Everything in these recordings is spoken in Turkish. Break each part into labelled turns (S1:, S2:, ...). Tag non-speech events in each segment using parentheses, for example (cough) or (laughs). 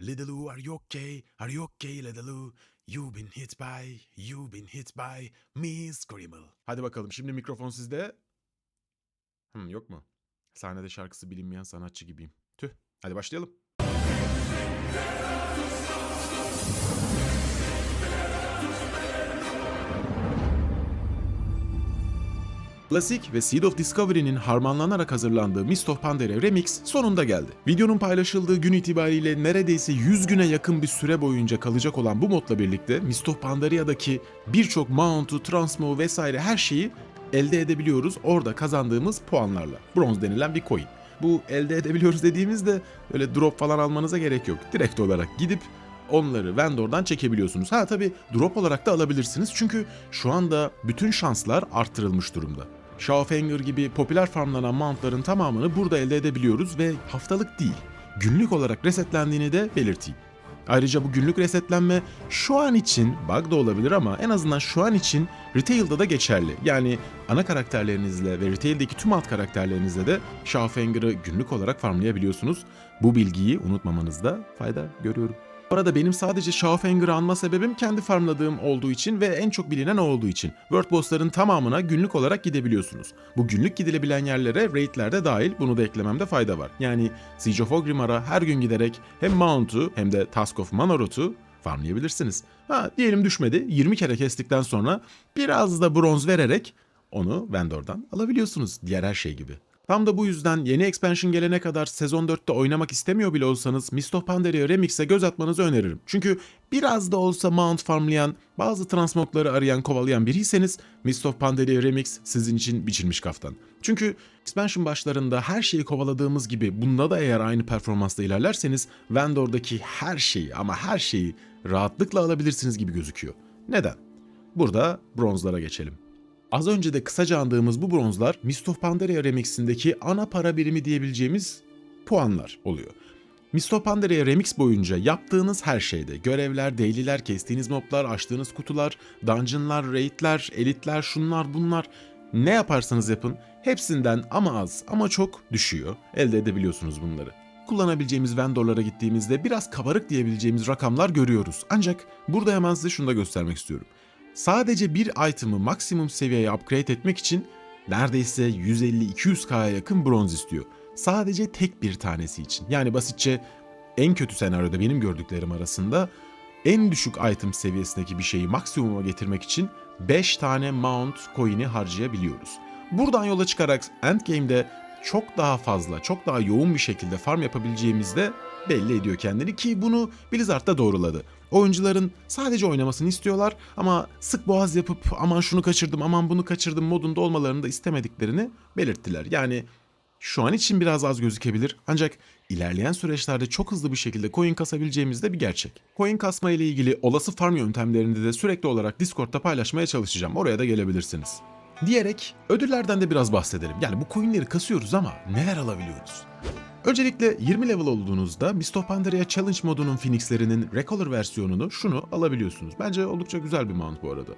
S1: Little are you okay? Are you okay Little You've been hit by, you've been hit by Miss Criminal. Hadi bakalım şimdi mikrofon sizde. Hmm, yok mu? Sahnede şarkısı bilinmeyen sanatçı gibiyim. Tüh. Hadi başlayalım. Klasik ve Seed of Discovery'nin harmanlanarak hazırlandığı Mist of Pandaria Remix sonunda geldi. Videonun paylaşıldığı gün itibariyle neredeyse 100 güne yakın bir süre boyunca kalacak olan bu modla birlikte Mist of Pandaria'daki birçok mount'u, transmo vesaire her şeyi elde edebiliyoruz orada kazandığımız puanlarla. Bronz denilen bir coin. Bu elde edebiliyoruz dediğimizde öyle drop falan almanıza gerek yok. Direkt olarak gidip onları vendordan çekebiliyorsunuz. Ha tabi drop olarak da alabilirsiniz çünkü şu anda bütün şanslar arttırılmış durumda. Shawfanger gibi popüler farmlanan mountların tamamını burada elde edebiliyoruz ve haftalık değil, günlük olarak resetlendiğini de belirteyim. Ayrıca bu günlük resetlenme şu an için bug da olabilir ama en azından şu an için retail'da da geçerli. Yani ana karakterlerinizle ve retail'deki tüm alt karakterlerinizle de Shawfanger'ı günlük olarak farmlayabiliyorsunuz. Bu bilgiyi unutmamanızda fayda görüyorum. Bu arada benim sadece Shawfanger'ı anma sebebim kendi farmladığım olduğu için ve en çok bilinen o olduğu için. World Boss'ların tamamına günlük olarak gidebiliyorsunuz. Bu günlük gidilebilen yerlere raidler de dahil bunu da eklememde fayda var. Yani Siege of Orgrimmar'a her gün giderek hem Mount'u hem de Task of Manoroth'u farmlayabilirsiniz. Ha diyelim düşmedi 20 kere kestikten sonra biraz da bronz vererek onu vendordan alabiliyorsunuz diğer her şey gibi. Tam da bu yüzden yeni expansion gelene kadar sezon 4'te oynamak istemiyor bile olsanız Mist of Pandaria Remix'e göz atmanızı öneririm. Çünkü biraz da olsa mount farmlayan, bazı transmogları arayan, kovalayan biriyseniz Mist of Pandaria Remix sizin için biçilmiş kaftan. Çünkü expansion başlarında her şeyi kovaladığımız gibi bunda da eğer aynı performansla ilerlerseniz vendor'daki her şeyi ama her şeyi rahatlıkla alabilirsiniz gibi gözüküyor. Neden? Burada bronzlara geçelim. Az önce de kısaca andığımız bu bronzlar Mist of Pandaria Remix'indeki ana para birimi diyebileceğimiz puanlar oluyor. Mist of Pandaria Remix boyunca yaptığınız her şeyde görevler, daily'ler, kestiğiniz moblar, açtığınız kutular, dungeonlar, raidler, elitler, şunlar bunlar ne yaparsanız yapın hepsinden ama az ama çok düşüyor. Elde edebiliyorsunuz bunları kullanabileceğimiz vendorlara gittiğimizde biraz kabarık diyebileceğimiz rakamlar görüyoruz. Ancak burada hemen size şunu da göstermek istiyorum. Sadece bir item'ı maksimum seviyeye upgrade etmek için neredeyse 150-200k'ya yakın bronz istiyor. Sadece tek bir tanesi için. Yani basitçe en kötü senaryoda benim gördüklerim arasında en düşük item seviyesindeki bir şeyi maksimuma getirmek için 5 tane mount coin'i harcayabiliyoruz. Buradan yola çıkarak endgame'de çok daha fazla, çok daha yoğun bir şekilde farm yapabileceğimiz de belli ediyor kendini ki bunu Blizzard da doğruladı. Oyuncuların sadece oynamasını istiyorlar ama sık boğaz yapıp aman şunu kaçırdım, aman bunu kaçırdım modunda olmalarını da istemediklerini belirttiler. Yani şu an için biraz az gözükebilir ancak ilerleyen süreçlerde çok hızlı bir şekilde coin kasabileceğimiz de bir gerçek. Coin kasma ile ilgili olası farm yöntemlerini de sürekli olarak Discord'da paylaşmaya çalışacağım. Oraya da gelebilirsiniz. Diyerek ödüllerden de biraz bahsedelim. Yani bu coinleri kasıyoruz ama neler alabiliyoruz? Öncelikle 20 level olduğunuzda Mist of Pandaria Challenge modunun Phoenix'lerinin Recolor versiyonunu şunu alabiliyorsunuz. Bence oldukça güzel bir mount bu arada.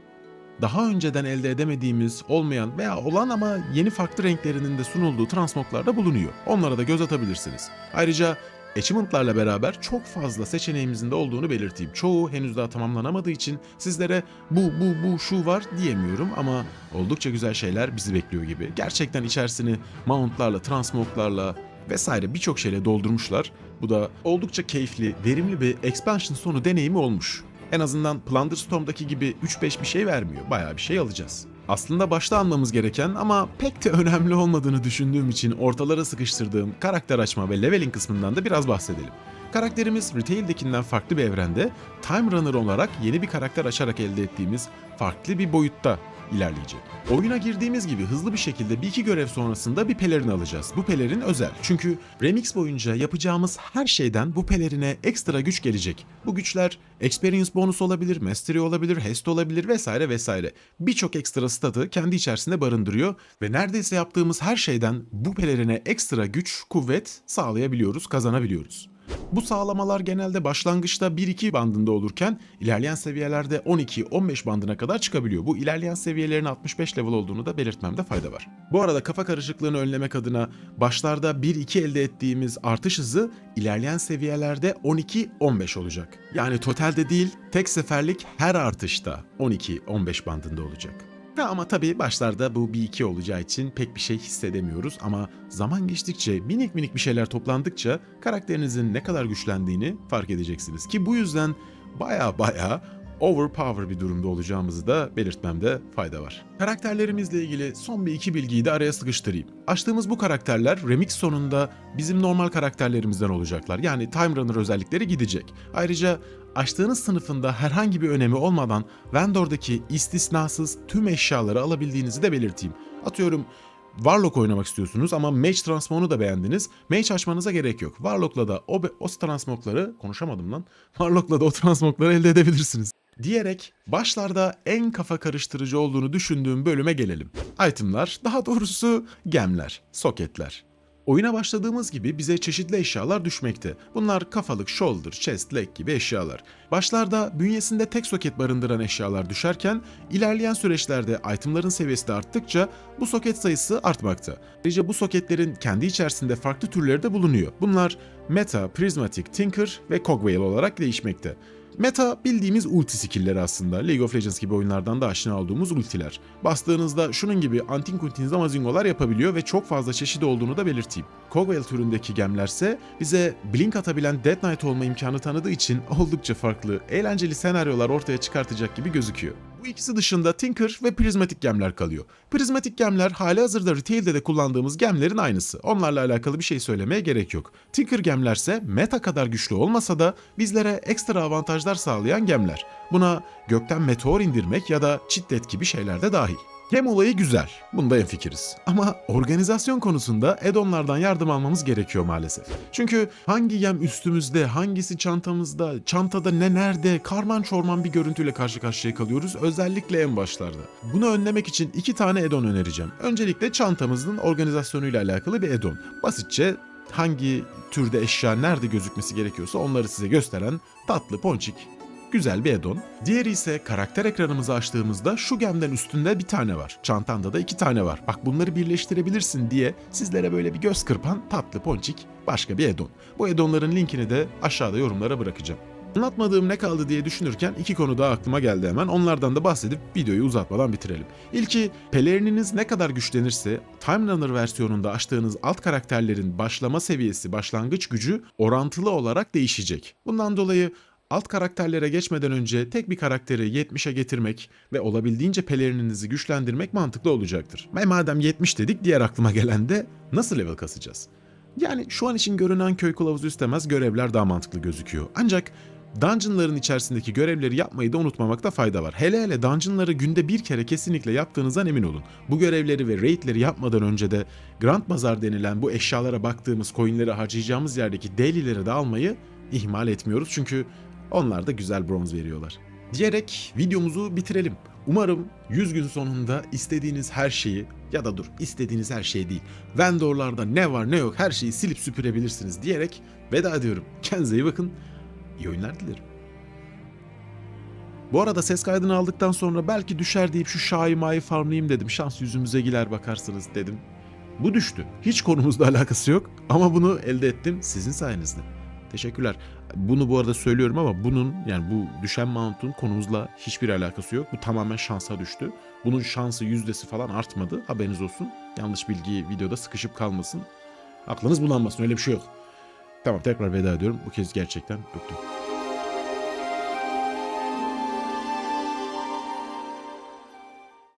S1: Daha önceden elde edemediğimiz, olmayan veya olan ama yeni farklı renklerinin de sunulduğu transmoglar da bulunuyor. Onlara da göz atabilirsiniz. Ayrıca Achievement'larla beraber çok fazla seçeneğimizin de olduğunu belirteyim. Çoğu henüz daha tamamlanamadığı için sizlere bu bu bu şu var diyemiyorum ama oldukça güzel şeyler bizi bekliyor gibi. Gerçekten içerisini mountlarla, transmoglarla vesaire birçok şeyle doldurmuşlar. Bu da oldukça keyifli, verimli bir expansion sonu deneyimi olmuş. En azından Plunderstorm'daki gibi 3-5 bir şey vermiyor. Bayağı bir şey alacağız. Aslında başta anmamız gereken ama pek de önemli olmadığını düşündüğüm için ortalara sıkıştırdığım karakter açma ve leveling kısmından da biraz bahsedelim. Karakterimiz Retail'dekinden farklı bir evrende Time Runner olarak yeni bir karakter açarak elde ettiğimiz farklı bir boyutta ilerleyecek. Oyuna girdiğimiz gibi hızlı bir şekilde bir iki görev sonrasında bir pelerin alacağız. Bu pelerin özel. Çünkü Remix boyunca yapacağımız her şeyden bu pelerine ekstra güç gelecek. Bu güçler Experience bonus olabilir, Mastery olabilir, Haste olabilir vesaire vesaire. Birçok ekstra statı kendi içerisinde barındırıyor ve neredeyse yaptığımız her şeyden bu pelerine ekstra güç, kuvvet sağlayabiliyoruz, kazanabiliyoruz. Bu sağlamalar genelde başlangıçta 1-2 bandında olurken ilerleyen seviyelerde 12-15 bandına kadar çıkabiliyor. Bu ilerleyen seviyelerin 65 level olduğunu da belirtmemde fayda var. Bu arada kafa karışıklığını önlemek adına başlarda 1-2 elde ettiğimiz artış hızı ilerleyen seviyelerde 12-15 olacak. Yani totalde değil tek seferlik her artışta 12-15 bandında olacak. Ha, ama tabii başlarda bu bir iki olacağı için pek bir şey hissedemiyoruz. Ama zaman geçtikçe minik minik bir şeyler toplandıkça karakterinizin ne kadar güçlendiğini fark edeceksiniz. Ki bu yüzden baya baya overpower bir durumda olacağımızı da belirtmemde fayda var. Karakterlerimizle ilgili son bir iki bilgiyi de araya sıkıştırayım. Açtığımız bu karakterler remix sonunda bizim normal karakterlerimizden olacaklar. Yani Time Runner özellikleri gidecek. Ayrıca açtığınız sınıfında herhangi bir önemi olmadan vendordaki istisnasız tüm eşyaları alabildiğinizi de belirteyim. Atıyorum Warlock oynamak istiyorsunuz ama Mage Transmog'unu da beğendiniz. Mage açmanıza gerek yok. Warlock'la da o, o transmogları, konuşamadım lan. Warlock'la da o transmogları elde edebilirsiniz. Diyerek başlarda en kafa karıştırıcı olduğunu düşündüğüm bölüme gelelim. Itemlar, daha doğrusu gemler, soketler. Oyuna başladığımız gibi bize çeşitli eşyalar düşmekte. Bunlar kafalık, shoulder, chest, leg gibi eşyalar. Başlarda bünyesinde tek soket barındıran eşyalar düşerken ilerleyen süreçlerde itemların seviyesi de arttıkça bu soket sayısı artmakta. Ayrıca bu soketlerin kendi içerisinde farklı türleri de bulunuyor. Bunlar Meta, Prismatic, Tinker ve Cogwheel olarak değişmekte. Meta bildiğimiz ulti skill'leri aslında. League of Legends gibi oyunlardan da aşina olduğumuz ultiler. Bastığınızda şunun gibi antin kuntin zamazingolar yapabiliyor ve çok fazla çeşidi olduğunu da belirteyim. Cogwheel türündeki gemlerse bize blink atabilen Dead Knight olma imkanı tanıdığı için oldukça farklı, eğlenceli senaryolar ortaya çıkartacak gibi gözüküyor. Bu ikisi dışında Tinker ve Prismatic gemler kalıyor. Prismatic gemler hali hazırda retail'de de kullandığımız gemlerin aynısı. Onlarla alakalı bir şey söylemeye gerek yok. Tinker gemlerse meta kadar güçlü olmasa da bizlere ekstra avantajlar sağlayan gemler. Buna gökten meteor indirmek ya da çitlet gibi şeyler de dahil. Gem olayı güzel. Bunda hemfikiriz. Ama organizasyon konusunda add-onlardan yardım almamız gerekiyor maalesef. Çünkü hangi gem üstümüzde, hangisi çantamızda, çantada ne nerede, karman çorman bir görüntüyle karşı karşıya kalıyoruz. Özellikle en başlarda. Bunu önlemek için iki tane add-on önereceğim. Öncelikle çantamızın organizasyonuyla alakalı bir add-on. Basitçe hangi türde eşya nerede gözükmesi gerekiyorsa onları size gösteren tatlı ponçik Güzel bir add-on. Diğeri ise karakter ekranımızı açtığımızda şu gemden üstünde bir tane var. Çantanda da iki tane var. Bak bunları birleştirebilirsin diye sizlere böyle bir göz kırpan tatlı ponçik başka bir add-on. Bu add-onların linkini de aşağıda yorumlara bırakacağım. Anlatmadığım ne kaldı diye düşünürken iki konu daha aklıma geldi hemen. Onlardan da bahsedip videoyu uzatmadan bitirelim. İlki pelerininiz ne kadar güçlenirse Time Runner versiyonunda açtığınız alt karakterlerin başlama seviyesi, başlangıç gücü orantılı olarak değişecek. Bundan dolayı alt karakterlere geçmeden önce tek bir karakteri 70'e getirmek ve olabildiğince pelerininizi güçlendirmek mantıklı olacaktır. Ve madem 70 dedik diğer aklıma gelen de nasıl level kasacağız? Yani şu an için görünen köy kılavuzu istemez görevler daha mantıklı gözüküyor. Ancak dungeonların içerisindeki görevleri yapmayı da unutmamakta fayda var. Hele hele dungeonları günde bir kere kesinlikle yaptığınızdan emin olun. Bu görevleri ve raidleri yapmadan önce de Grand Bazaar denilen bu eşyalara baktığımız coinleri harcayacağımız yerdeki daily'leri de almayı ihmal etmiyoruz. Çünkü onlar da güzel bronz veriyorlar. Diyerek videomuzu bitirelim. Umarım 100 gün sonunda istediğiniz her şeyi ya da dur istediğiniz her şey değil. Vendorlarda ne var ne yok her şeyi silip süpürebilirsiniz diyerek veda ediyorum. Kendinize iyi bakın. İyi oyunlar dilerim. Bu arada ses kaydını aldıktan sonra belki düşer deyip şu şaimayı farmlayayım dedim. Şans yüzümüze giler bakarsınız dedim. Bu düştü. Hiç konumuzla (laughs) alakası yok ama bunu elde ettim sizin sayenizde. Teşekkürler. Bunu bu arada söylüyorum ama bunun yani bu düşen mount'un konumuzla hiçbir alakası yok. Bu tamamen şansa düştü. Bunun şansı yüzdesi falan artmadı. Haberiniz olsun. Yanlış bilgi videoda sıkışıp kalmasın. Aklınız bulanmasın öyle bir şey yok. Tamam tekrar veda ediyorum. Bu kez gerçekten öptüm.